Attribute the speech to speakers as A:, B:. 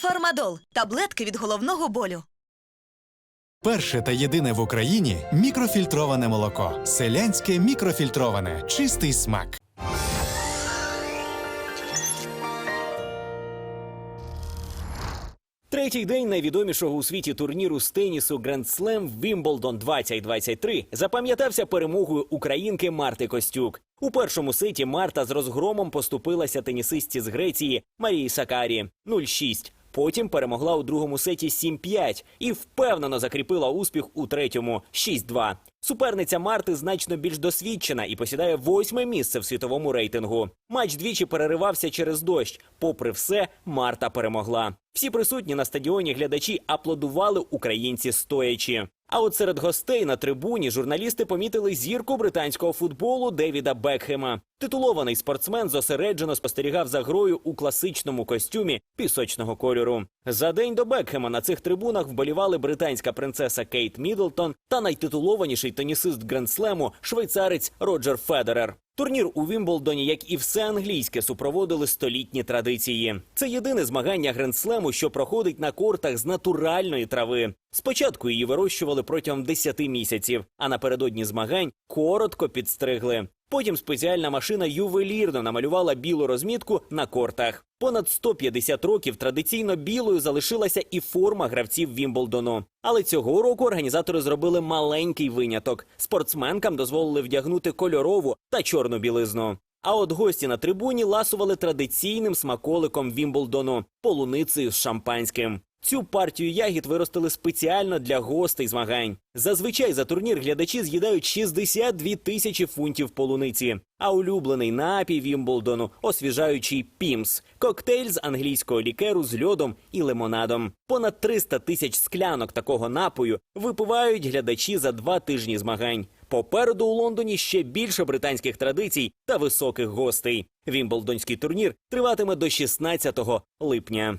A: Фармадол таблетки від головного болю.
B: Перше та єдине в Україні мікрофільтроване молоко. Селянське мікрофільтроване. Чистий смак.
C: Третій день найвідомішого у світі турніру з тенісу Grand Slam Wimbledon 2023 запам'ятався перемогою українки Марти Костюк. У першому сеті Марта з розгромом поступилася тенісистці з Греції Марії Сакарі 0-6. Потім перемогла у другому сеті 7-5 і впевнено закріпила успіх у третьому 6-2. Суперниця Марти значно більш досвідчена і посідає восьме місце в світовому рейтингу. Матч двічі переривався через дощ. Попри все, Марта перемогла. Всі присутні на стадіоні глядачі аплодували українці стоячи. А от серед гостей на трибуні журналісти помітили зірку британського футболу Девіда Бекхема. Титулований спортсмен зосереджено спостерігав за грою у класичному костюмі пісочного кольору. За день до Бекхема на цих трибунах вболівали британська принцеса Кейт Міддлтон та найтитулованіший тенісист Грандслему швейцарець Роджер Федерер. Турнір у Вімблдоні, як і все англійське, супроводили столітні традиції. Це єдине змагання грендслему, що проходить на кортах з натуральної трави. Спочатку її вирощували протягом 10 місяців, а напередодні змагань коротко підстригли. Потім спеціальна машина ювелірно намалювала білу розмітку на кортах. Понад 150 років традиційно білою залишилася і форма гравців Вімблдону. Але цього року організатори зробили маленький виняток. Спортсменкам дозволили вдягнути кольорову та чорну білизну. А от гості на трибуні ласували традиційним смаколиком Вімблдону полуницею з шампанським. Цю партію ягід виростили спеціально для гостей змагань. Зазвичай за турнір глядачі з'їдають 62 тисячі фунтів полуниці. А улюблений напій Вімблдону освіжаючий пімс коктейль з англійського лікеру з льодом і лимонадом. Понад 300 тисяч склянок такого напою випивають глядачі за два тижні змагань. Попереду у Лондоні ще більше британських традицій та високих гостей. Вімблдонський турнір триватиме до 16 липня.